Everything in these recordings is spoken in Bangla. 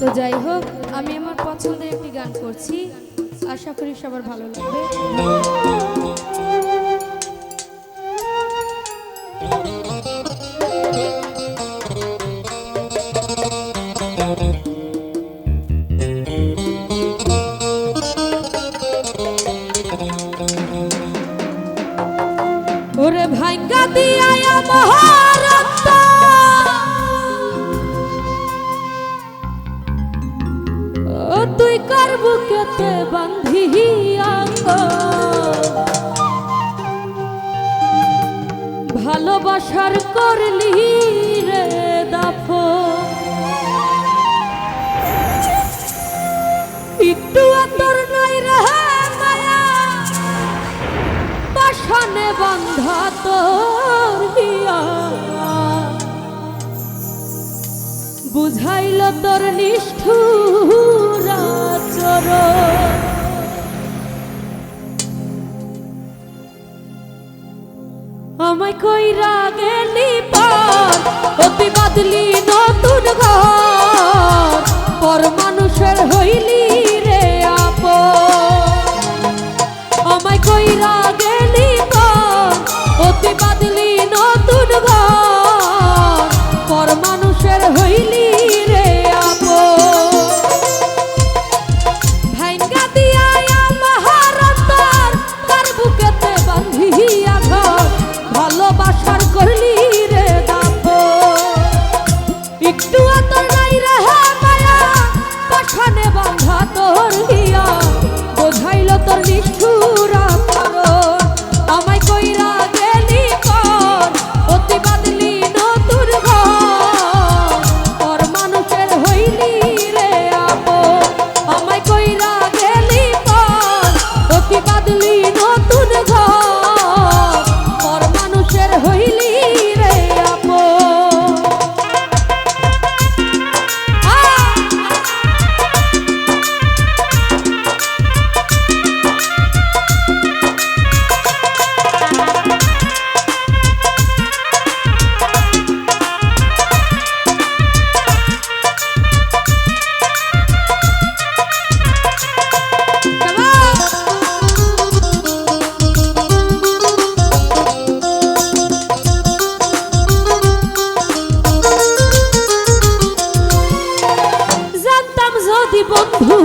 তো যাই হোক আমি আমার পছন্দের একটি গান করছি। আশা করি সবার ভালো লাগবে। তুই কার বুকেতে বান্ধিয়া গো। ভালোবাসার করলি রে দাফ একটু তোর নাই রে মায়া। পাশানে বন্ধা তোর হিয়া। বুঝাইল তোর নিষ্ঠুরা আমায় কইরা গেলি পর অতি বাদলি নতুন ঘর। পর মানুষের হইলি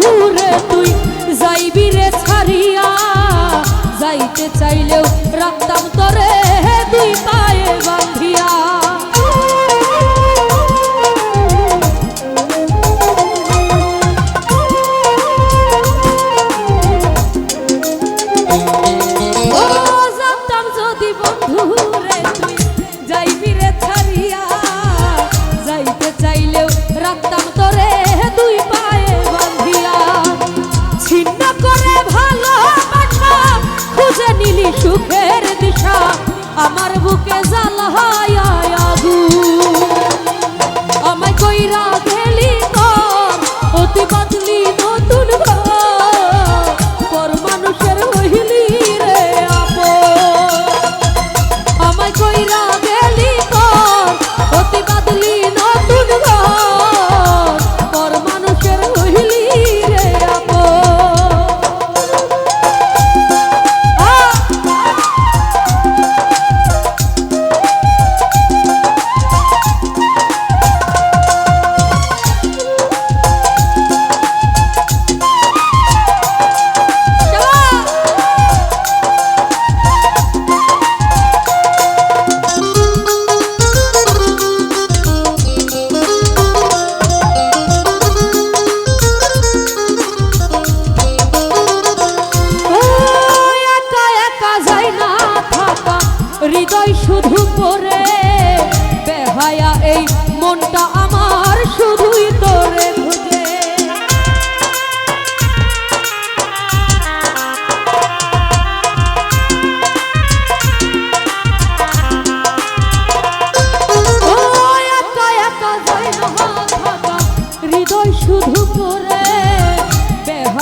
বন্ধুরে তুই যাইবি রে ছাড়িয়া যাইতে চাইলেও রাখতাম তোরে।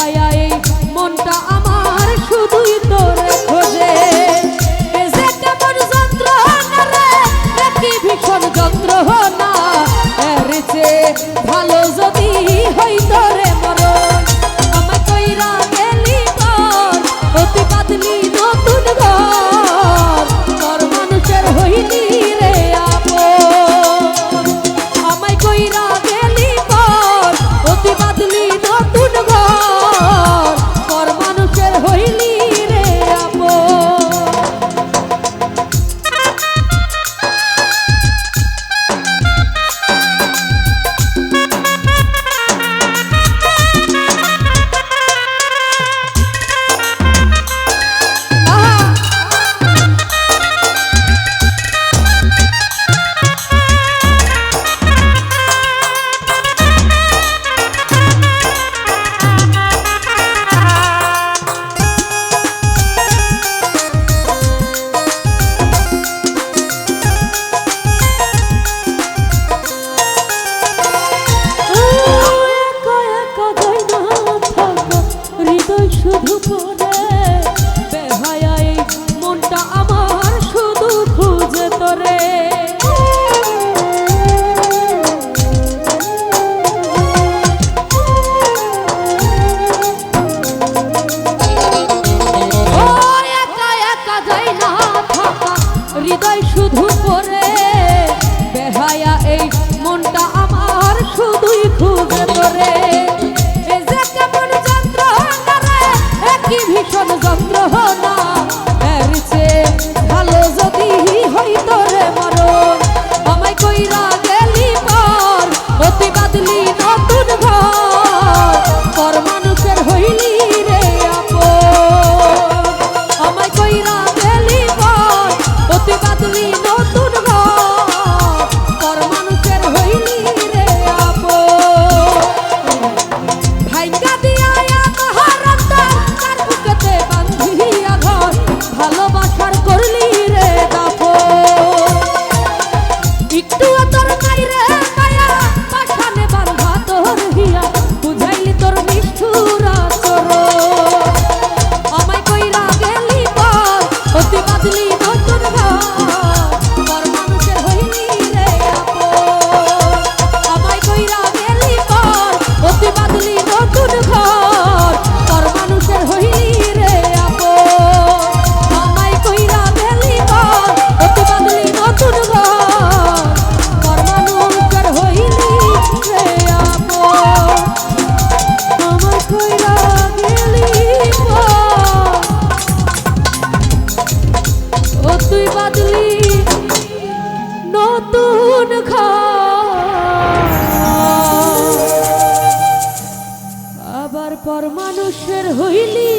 I. ay. হৃদয় শুধু মানুষের হইলি